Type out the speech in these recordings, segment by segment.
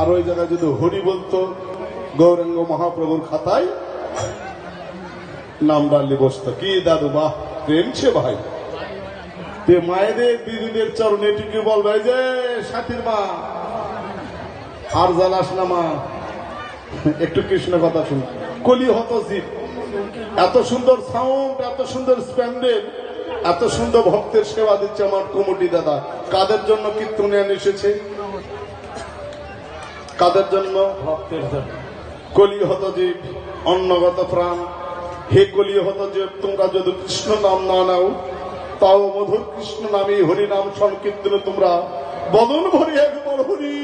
আর ওই জায়গায় যদি হরি বলতো গৌরাঙ্গ মহাপ্রভুর খাতায় নাম ডাললে বসতো। কি দাদু, বাহ প্রেমছে ভাই। তে মায়েদের, দিদিদের চরণে টিকে বলবে এই যে, সাথীর মা আর জ্বালাস না মা। একটু কৃষ্ণ কথা শুন। কলি হত জীব। এত সুন্দর সাউন্ড এত সুন্দর স্প্যান্ডেল, এত সুন্দর ভক্তের সেবা দিচ্ছে আমার কমিটি দাদা। কাদের জন্য কীর্তনিয়ান এসেছে? কাদের জন্য? ভক্তের জন্য। কলিহত জীব অন্নগত প্রাণ। হে কলিহত জীব তোমরা যদি কৃষ্ণ নাম না নাও তাও মধুর কৃষ্ণ নামে হরি নাম সংকীর্তনে তোমরা বদন ভরি একবার হরি।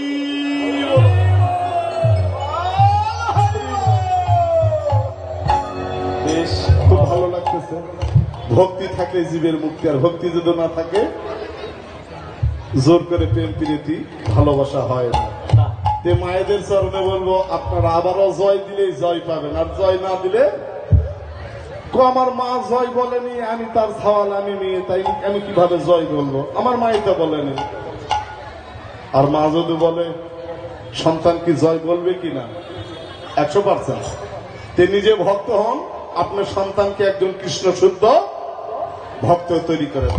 বেশ খুব ভালো লাগতেছে। ভক্তি থাকলে জীবের মুক্তি আর ভক্তি যদি না থাকে জোর করে প্রেম প্রীতি ভালোবাসা হয় না। তে মায়েদের চরণে বলব, আপনারা আবারও জয় দিলেই জয় পাবেন। আর জয় না দিলে আমার মা জয় বলেনি, আমি তার সওয়াল আমি মেয়ে, তাই আমি কীভাবে জয় বলব? আমার মাই তো বলেনি। আর মা যদি বলে, সন্তান কি জয় বলবে কি না একশো পার্সেন্ট। তে নিজে ভক্ত হন আপনার সন্তানকে একজন কৃষ্ণ শুদ্ধ ভক্ত তৈরি করেন।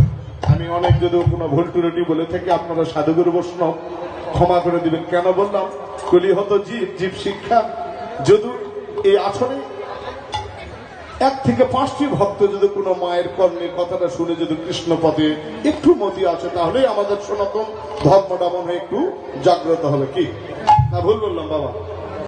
আমি অনেক যদি কোনো ভুল টুরুটি বলে থাকি, আপনারা সাধুগুরু বৈষ্ণব ক্ষমা করে দিবেন। কেন বললাম? কলি হতো জীব জীব শিক্ষা। যদি এই আসনে এক থেকে পাঁচটি ভক্ত যদি কোনো মায়ের কর্মের কথাটা শুনে যদি কৃষ্ণ পথে একটু মতি আছে তাহলে আমাদের সনাতন ধর্মটা মনে একটু জাগ্রত হবে। কি? না ভুল বললাম, বাবা।